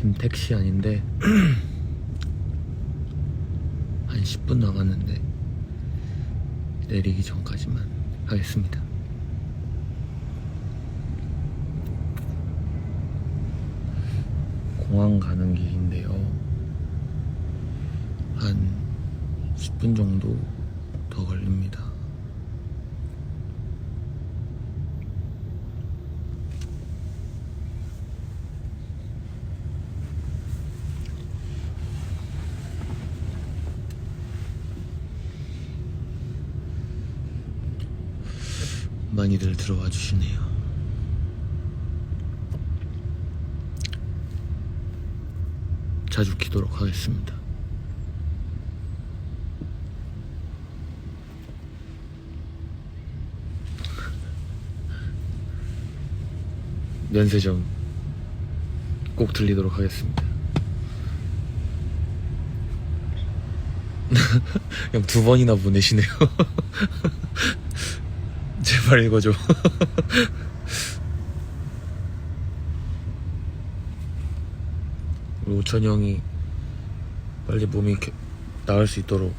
지금 택시 아닌데 한 10분 남았는데 내리기 전까지만 하겠습니다. 공항 가는 길인데요. 한 10분 정도 더 걸립니다. 많이들 들어와 주시네요. 자주 키도록 하겠습니다. 면세점 꼭 들리도록 하겠습니다. 형두 번이나 보내시네요. 제발 읽어줘. 우리 오천 형이 빨리 몸이 개- 나을 수 있도록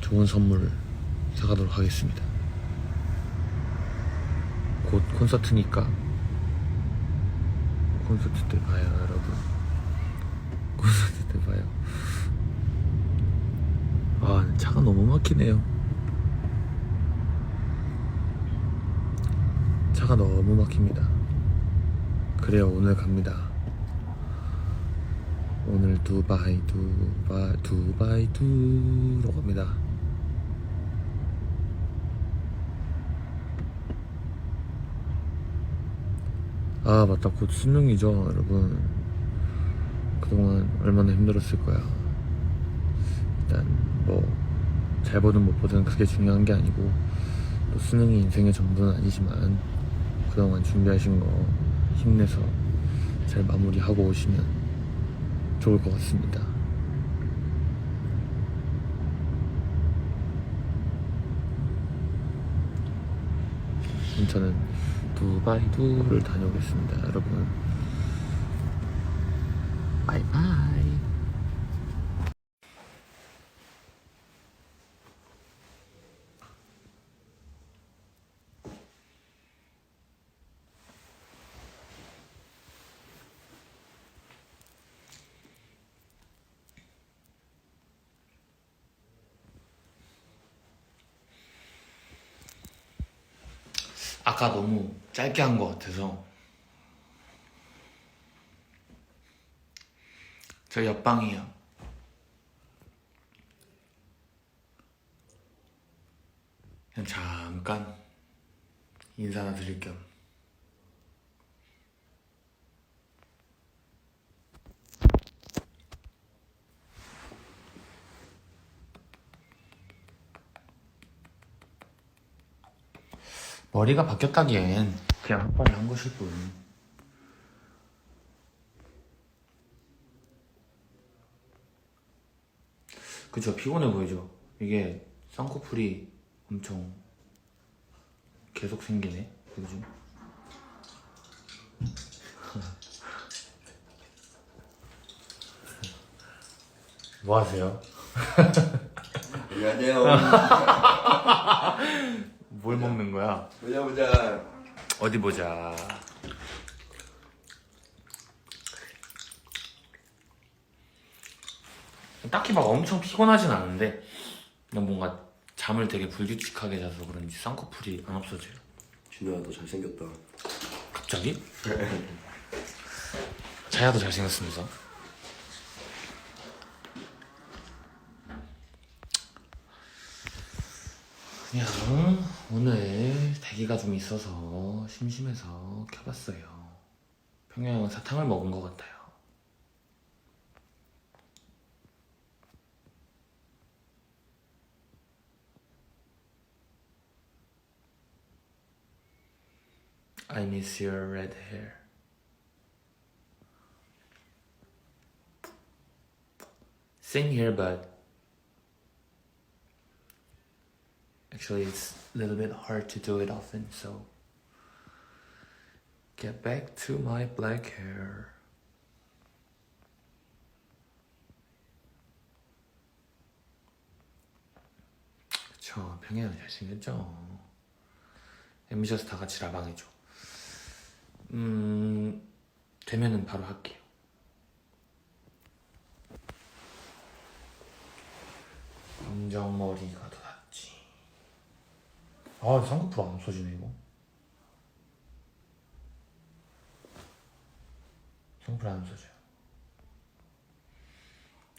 좋은 선물 사가도록 하겠습니다. 곧 콘서트니까 콘서트 때 봐요, 여러분. 콘서트 때 봐요. 아, 차가 너무 막히네요. 차가 너무 막힙니다. 그래요, 오늘 갑니다. 오늘 두바이, 두바이, 두바이, 두로 갑니다. 아, 맞다. 곧 수능이죠, 여러분. 그동안 얼마나 힘들었을 거야. 일단, 뭐, 잘 보든 못 보든 그게 중요한 게 아니고, 또 수능이 인생의 전부는 아니지만, 그동안 준비하신 거 힘내서 잘 마무리하고 오시면 좋을 것 같습니다. 저는 두바이두를 다녀오겠습니다, 여러분. 바이바이. 아까 너무 짧게 한 것 같아서 저 옆방이에요. 그냥 잠깐 인사나 드릴 겸 머리가 바뀌었다기엔 그냥 한 번에 한 것일 뿐. 그쵸, 피곤해 보이죠? 이게 쌍꺼풀이 엄청 계속 생기네, 요즘. 뭐 하세요? 안녕하세요. 뭘 먹는 거야? 보자 보자. 어디 보자. 딱히 막 엄청 피곤하진 않은데 그냥 뭔가 잠을 되게 불규칙하게 자서 그런지 쌍꺼풀이 안 없어져요. 준호야 너 잘생겼다. 갑자기? 자야도 잘생겼습니다. 그냥 오늘 대기가 좀 있어서 심심해서 켜봤어요. 평양은 사탕을 먹은 것 같아요. I miss your red hair. Same here, but actually, it's little bit hard to do it often, so Get back to my black hair. 그쵸, 평이는 잘생겼죠. 엠비셔스 다 같이 라방해줘. 음, 되면은 바로 할게요. 검정머리가. 아, 쌍꺼풀 안 없어지네, 이거. 쌍꺼풀 안 없어져요.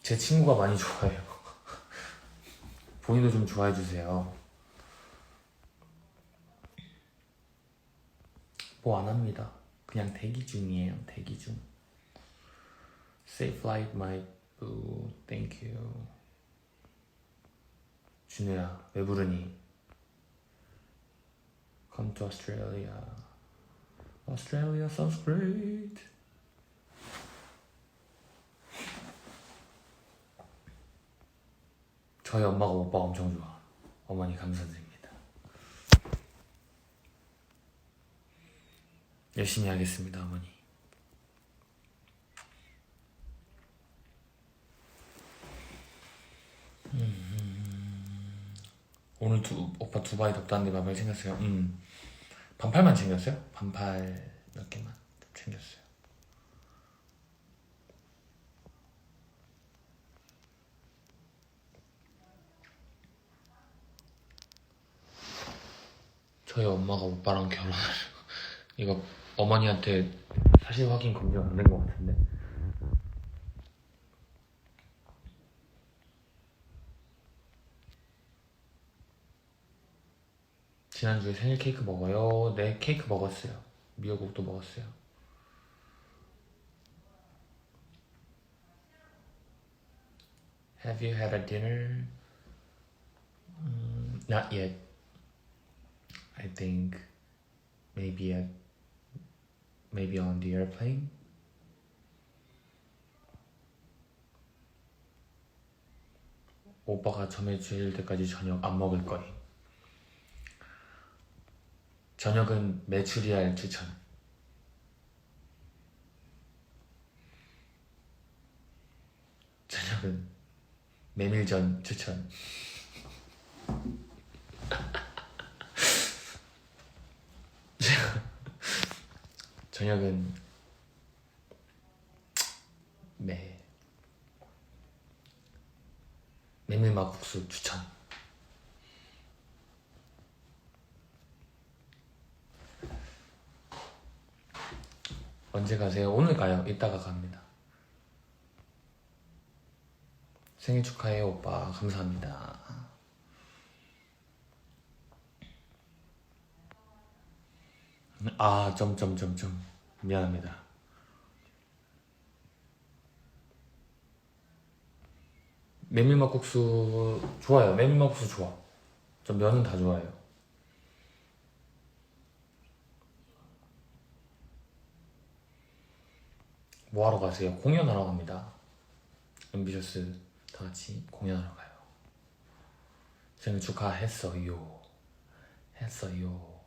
제 친구가 많이 좋아해요. 본인도 좀 좋아해 주세요. 뭐 안 합니다. 그냥 대기 중이에요. 대기 중. Safe flight, my boo. Thank you. 준우야, 왜 부르니? Come to Australia. Australia sounds great. 저희 엄마가 오빠 엄청 좋아. 어머니 감사드립니다. 열심히 하겠습니다, 어머니. 음, 오늘 두, 오빠 두바이 덥다는데 반팔 챙겼어요. 음, 반팔만 챙겼어요? 반팔 몇 개만 좀 챙겼어요. 저희 엄마가 오빠랑 결혼을 이거 어머니한테 사실 확인 검증 안 된 것 같은데 지난주에 생일 케이크 먹어요 네 케이크 먹었어요 미역국도 먹었어요 Have you had a dinner? Mm, not yet I think maybe at maybe on the airplane. 오빠가 전해줄 때까지 저녁 안 먹을 거임. 저녁은 메추리알 추천. 저녁은 메밀전 추천. 저녁은 네 메밀막국수 추천. 언제 가세요? 오늘 가요. 이따가 갑니다. 생일 축하해요, 오빠. 감사합니다. 아, 점점점점. 미안합니다. 메밀막국수 좋아요. 메밀막국수 좋아. 전 면은 다 좋아해요. 뭐 하러 가세요? 공연하러 갑니다. 앰비셔스 다 같이 공연하러 가요. 생일 축하했어요. 했어요.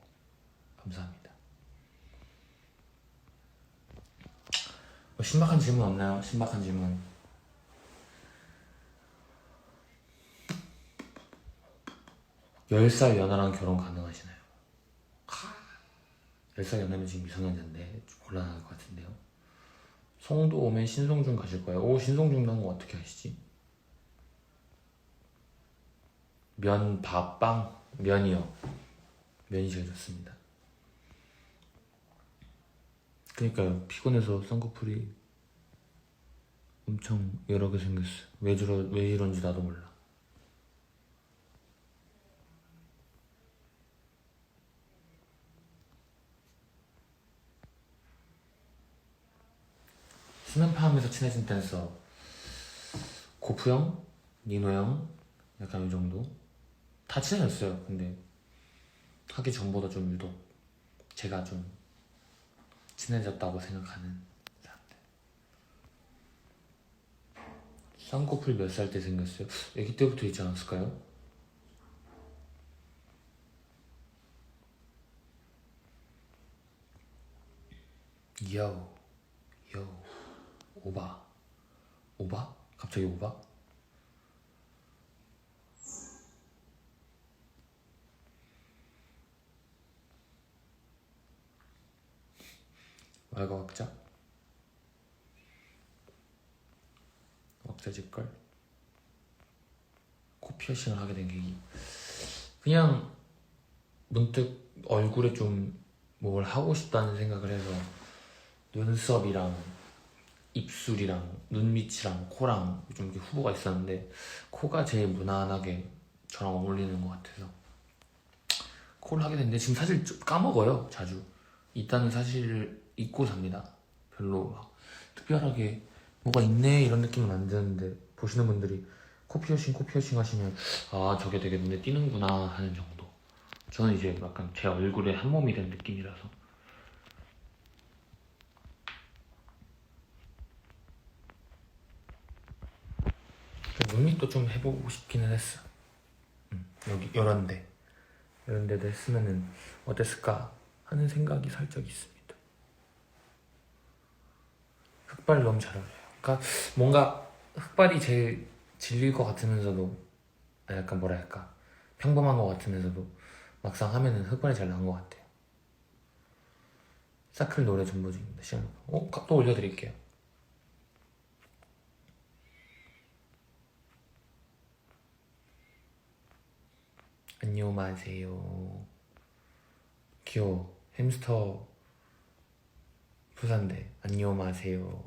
감사합니다. 뭐 신박한 질문 없나요? 신박한 질문. 열 살 연하랑 결혼 가능하시나요? 열 살 연하면 지금 미성년자인데 좀 곤란할 것 같은데요. 송도 오면 신송중 가실 거예요. 오 신송중 나는 거 어떻게 하시지? 면, 밥, 빵, 면이요. 면이 제일 좋습니다. 그니까요 피곤해서 쌍꺼풀이 엄청 여러 개 생겼어. 왜 저러 왜 이런지 나도 몰라. 스맨팜에서 친해진 댄서 고프 형, 니노 형, 약간 이 정도 다 친해졌어요. 근데 하기 전보다 좀 유독 제가 좀 친해졌다고 생각하는 사람들. 쌍꺼풀 몇 살 때 생겼어요? 아기 때부터 있지 않았을까요? 요, 요, 오바, 오바? 갑자기 오바? 말과 왁자? 왁자질걸? 코 피어싱을 하게 된 계기 그냥 문득 얼굴에 좀 뭘 하고 싶다는 생각을 해서 눈썹이랑 입술이랑 눈밑이랑 코랑 좀 후보가 있었는데 코가 제일 무난하게 저랑 어울리는 것 같아서 코를 하게 됐는데 지금 사실 좀 까먹어요 자주. 있다는 사실을 잊고 삽니다. 별로 막 특별하게 뭐가 있네 이런 느낌은 안 드는데 보시는 분들이 코 피어싱 코 피어싱 하시면 아 저게 되게 눈에 띄는구나 하는 정도. 저는 이제 약간 제 얼굴에 한 몸이 된 느낌이라서 눈밑도 좀 해보고 싶기는 했어. 음, 여기 이런 데 이런 데도 했으면은 어땠을까 하는 생각이 살짝 있습니다. 흑발 너무 잘 어울려요. 그러니까 뭔가 흑발이 제일 질릴 것 같으면서도 아, 약간 뭐랄까? 평범한 것 같으면서도 막상 하면은 흑발이 잘 나온 것 같아요. 사클 노래 전부 중입니다 시간 어? 또 올려드릴게요 안녕하세요. 귀여워. 햄스터 부산대. 안녕하세요